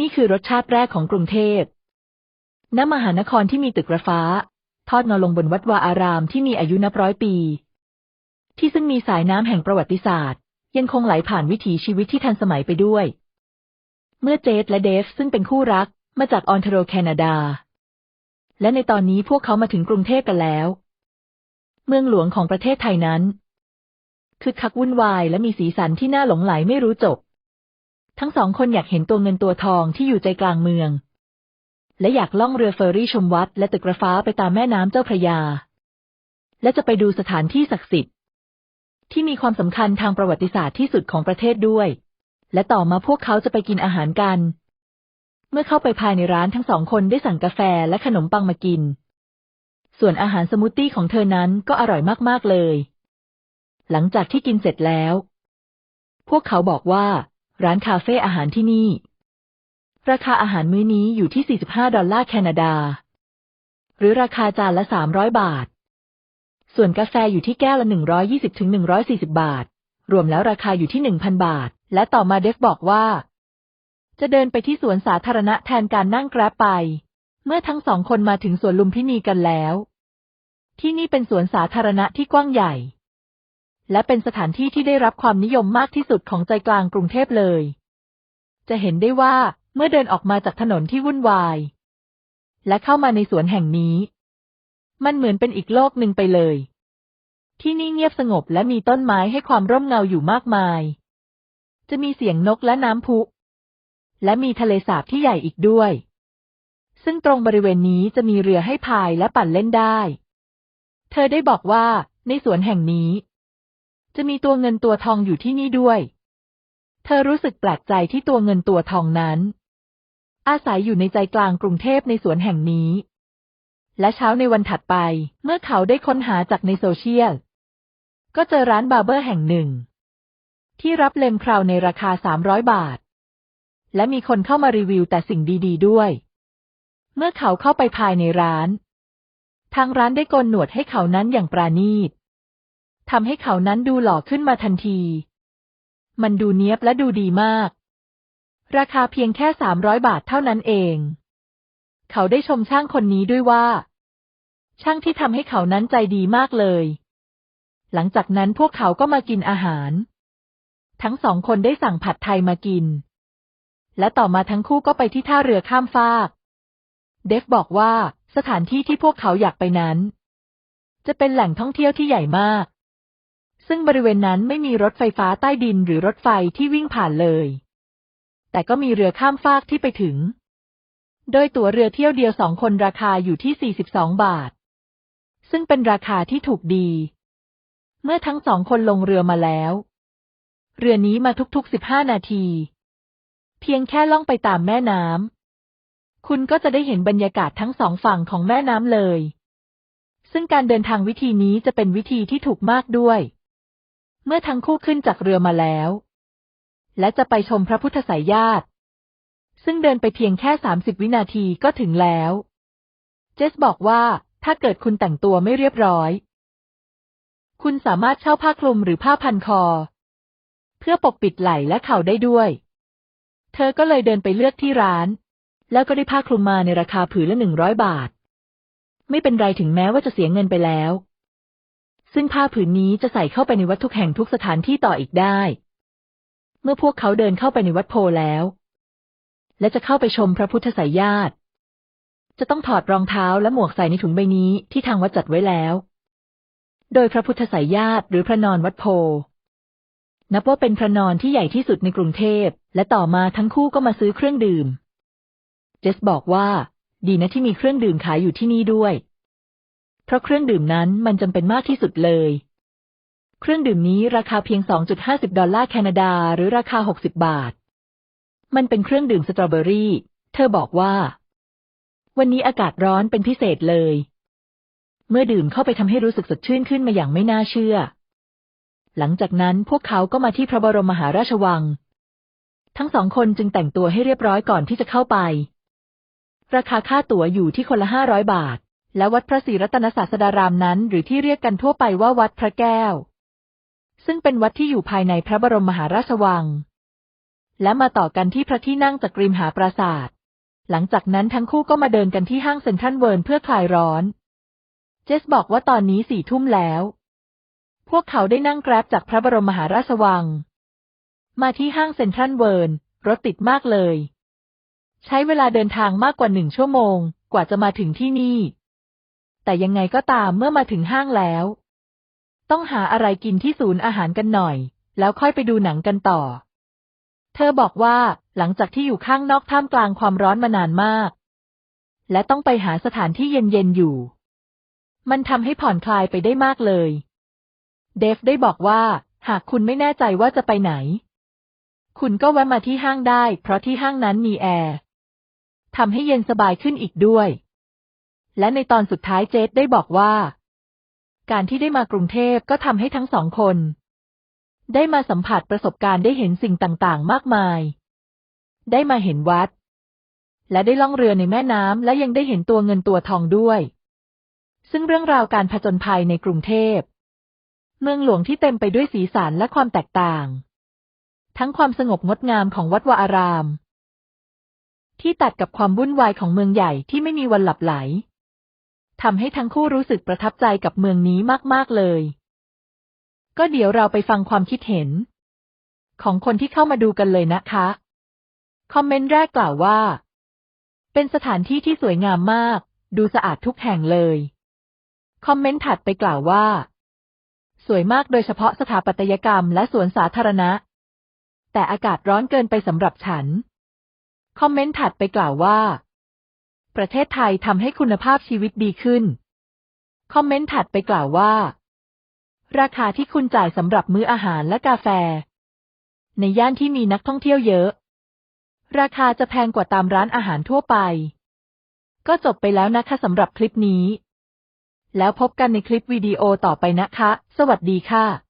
นี่คือรสชาติแรกของกรุงเทพณมหานครที่มีตึกระฟ้า ทอดเงาลงบนวัดวาอารามที่มีอายุนับร้อยปี ที่ซึ่งมีสายน้ำแห่งประวัติศาสตร์ ยังคงไหลผ่านวิถีชีวิตที่ทันสมัยไปด้วย เมื่อเจสและเดฟซึ่งเป็นคู่รักมาจากออนเทโรแคนาดา และในตอนนี้พวกเขามาถึงกรุงเทพกันแล้ว เมืองหลวงของประเทศไทยนั้นคือคักวุ่นวายและมีสีสันที่น่าหลงไหลไม่รู้จบ ทั้งสองคนอยากเห็นตัวเงินตัวทองที่อยู่ใจกลางเมือง และอยากล่องเรือเฟอร์รี่ชมวัด และตึกระฟ้าไปตามแม่น้ำเจ้าพระยา และจะไปดูสถานที่ศักดิ์สิทธิ์ ที่มีความสำคัญทางประวัติศาสตร์ที่สุดของประเทศด้วย และต่อมาพวกเขาจะไปกินอาหารกัน เมื่อเข้าไปภายในร้านทั้งสองคนได้สั่งกาแฟและขนมปังมากิน ส่วนอาหารสมูทตี้ของเธอนั้นก็อร่อยมากๆเลย หลังจากที่กินเสร็จแล้ว พวกเขาบอกว่า ร้านคาเฟ่อาหารที่นี่ ราคาอาหารมื้อนี้อยู่ที่ 45 ดอลลาร์แคนาดา หรือราคาจานละ 300 บาท ส่วนกาแฟอยู่ที่แก้วละ 120ถึง140 บาท รวมแล้วราคาอยู่ที่ 1,000 บาท และต่อมาเดฟบอกว่า จะเดินไปที่สวนสาธารณะแทนการนั่งแกร็บไป เมื่อทั้งสองคนมาถึงสวนลุมพินีกันแล้ว ที่นี่เป็นสวนสาธารณะที่กว้างใหญ่ และเป็นสถานที่ที่ได้รับความนิยมมากที่สุดของใจกลางกรุงเทพเลย จะเห็นได้ว่าเมื่อเดินออกมาจากถนนที่วุ่นวาย และเข้ามาในสวนแห่งนี้ มันเหมือนเป็นอีกโลกหนึ่งไปเลย ที่นี่เงียบสงบและมีต้นไม้ให้ความร่มเงาอยู่มากมาย จะมีเสียงนกและน้ำพุ และมีทะเลสาบที่ใหญ่อีกด้วย ซึ่งตรงบริเวณนี้จะมีเรือให้พายและปั่นเล่นได้ เธอได้บอกว่าในสวนแห่งนี้ จะมีตัวเงินตัวทองอยู่ที่นี่ด้วย เธอรู้สึกแปลกใจที่ตัวเงินตัวทองนั้น อาศัยอยู่ในใจกลางกรุงเทพในสวนแห่งนี้ และเช้าในวันถัดไป เมื่อเขาได้ค้นหาจากในโซเชียล ก็เจอร้านบาร์เบอร์แห่งหนึ่ง ที่รับเลมคราวในราคา300บาท และมีคนเข้ามารีวิวแต่สิ่งดี ๆ ด้วย เมื่อเขาเข้าไปภายในร้าน ทางร้านได้โกนหนวดให้เขานั้นอย่างปราณีต ทำให้เขานั้นดูหล่อขึ้นมาทันที มันดูเนี้ยบและดูดีมาก ราคาเพียงแค่สามร้อยบาทเท่านั้นเอง เขาได้ชมช่างคนนี้ด้วยว่า ช่างที่ทำให้เขานั้นใจดีมากเลย หลังจากนั้นพวกเขาก็มากินอาหาร ทั้งสองคนได้สั่งผัดไทยมากิน และต่อมาทั้งคู่ก็ไปที่ท่าเรือข้ามฟากเดฟบอกว่าสถานที่ที่พวกเขาอยากไปนั้น จะเป็นแหล่งท่องเที่ยวที่ใหญ่มาก ซึ่งบริเวณนั้นไม่มีรถไฟฟ้าใต้ดินหรือรถไฟที่วิ่งผ่านเลย แต่ก็มีเรือข้ามฟากที่ไปถึง โดยตั๋วเรือเที่ยวเดียวสองคนราคาอยู่ที่ 42 บาท ซึ่งเป็นราคาที่ถูกดี เมื่อทั้งสองคนลงเรือมาแล้ว เรือนี้มาทุกๆ 15 นาที เพียงแค่ล่องไปตามแม่น้ำ คุณก็จะได้เห็นบรรยากาศทั้งสองฝั่งของแม่น้ำเลยซึ่งการเดินทางวิธีนี้จะเป็นวิธีที่ถูกมากด้วย เมื่อทั้งคู่ขึ้นจากเรือมาแล้ว และจะไปชมพระพุทธสายญาติ ซึ่งเดินไปเพียงแค่30วินาทีก็ถึงแล้ว เจสบอกว่าถ้าเกิดคุณแต่งตัวไม่เรียบร้อย คุณสามารถเช่าผ้าคลุมหรือผ้าพันคอ เพื่อปกปิดไหล่และเข่าได้ด้วย เธอก็เลยเดินไปเลือกที่ร้าน แล้วก็ได้ผ้าคลุมมาในราคาผืนละหนึ่งร้อยบาท ไม่เป็นไรถึงแม้ว่าจะเสียเงินไปแล้ว ซึ่งผ้าผืนนี้จะใส่เข้าไปในวัดทุกแห่งทุกสถานที่ต่ออีกได้ เมื่อพวกเขาเดินเข้าไปในวัดโพแล้ว และจะเข้าไปชมพระพุทธสายญาติ จะต้องถอดรองเท้าและหมวกใส่ในถุงใบนี้ที่ทางวัดจัดไว้แล้ว โดยพระพุทธสายญาติหรือพระนอนวัดโพ นับว่าเป็นพระนอนที่ใหญ่ที่สุดในกรุงเทพ และต่อมาทั้งคู่ก็มาซื้อเครื่องดื่ม เจสบอกว่า ดีนะที่มีเครื่องดื่มขายอยู่ที่นี่ด้วย เพราะเครื่องดื่มนั้นมันจำเป็นมากที่สุดเลย เครื่องดื่มนี้ราคาเพียง 2.50 ดอลลาร์แคนาดา หรือราคา 60 บาท มันเป็นเครื่องดื่มสตรอเบอรี่ เธอบอกว่า วันนี้อากาศร้อนเป็นพิเศษเลย เมื่อดื่มเข้าไปทำให้รู้สึกสดชื่นขึ้นมาอย่างไม่น่าเชื่อ หลังจากนั้นพวกเขาก็มาที่พระบรมมหาราชวัง ทั้งสองคนจึงแต่งตัวให้เรียบร้อยก่อนที่จะเข้าไป ราคาค่าตั๋วอยู่ที่คนละห้าร้อยบาท และวัดพระศรีรัตนศาสดารามนั้น หรือที่เรียกกันทั่วไปว่าวัดพระแก้ว ซึ่งเป็นวัดที่อยู่ภายในพระบรมมหาราชวัง และมาต่อกันที่พระที่นั่งจากริมหาปราสาทหลังจากนั้นทั้งคู่ก็มาเดินกันที่ห้างเซ็นทรัลเวิร์นเพื่อคลายร้อน เจสบอกว่าตอนนี้สี่ทุ่มแล้ว พวกเขาได้นั่งแกร็บจากพระบรมมหาราชวัง มาที่ห้างเซ็นทรัลเวิร์นรถติดมากเลย ใช้เวลาเดินทางมากกว่าหนึ่งชั่วโมง กว่าจะมาถึงที่นี่ แต่ยังไงก็ตามเมื่อมาถึงห้างแล้ว ต้องหาอะไรกินที่ศูนย์อาหารกันหน่อย แล้วค่อยไปดูหนังกันต่อ เธอบอกว่าหลังจากที่อยู่ข้างนอกท่ามกลางความร้อนมานานมาก และต้องไปหาสถานที่เย็นๆอยู่ มันทำให้ผ่อนคลายไปได้มากเลย เดฟได้บอกว่า หากคุณไม่แน่ใจว่าจะไปไหน คุณก็แวะมาที่ห้างได้ เพราะที่ห้างนั้นมีแอร์ทำให้เย็นสบายขึ้นอีกด้วย และในตอนสุดท้ายเจสได้บอกว่า การที่ได้มากรุงเทพก็ทำให้ทั้งสองคน ได้มาสัมผัสประสบการณ์ได้เห็นสิ่งต่างๆ มากมาย ได้มาเห็นวัด และได้ล่องเรือในแม่น้ำและยังได้เห็นตัวเงินตัวทองด้วย ซึ่งเรื่องราวการผจญภัยในกรุงเทพ เมืองหลวงที่เต็มไปด้วยสีสันและความแตกต่าง ทั้งความสงบงดงามของวัดวาอาราม ที่ตัดกับความวุ่นวายของเมืองใหญ่ที่ไม่มีวันหลับไหล ทำให้ทั้งคู่รู้สึกประทับใจกับเมืองนี้มาก ๆ เลย ก็เดี๋ยวเราไปฟังความคิดเห็น ของคนที่เข้ามาดูกันเลยนะคะ คอมเมนต์แรกกล่าวว่า เป็นสถานที่ที่สวยงามมาก ดูสะอาดทุกแห่งเลย คอมเมนต์ถัดไปกล่าวว่า สวยมากโดยเฉพาะสถาปัตยกรรมและสวนสาธารณะ แต่อากาศร้อนเกินไปสำหรับฉัน คอมเมนต์ถัดไปกล่าวว่า ประเทศไทยทำให้คุณภาพชีวิตดีขึ้น คอมเมนต์ถัดไปกล่าวว่า ราคาที่คุณจ่ายสำหรับมื้ออาหารและกาแฟ ในย่านที่มีนักท่องเที่ยวเยอะ ราคาจะแพงกว่าตามร้านอาหารทั่วไป ก็จบไปแล้วนะคะสำหรับคลิปนี้ แล้วพบกันในคลิปวิดีโอต่อไปนะคะ สวัสดีค่ะ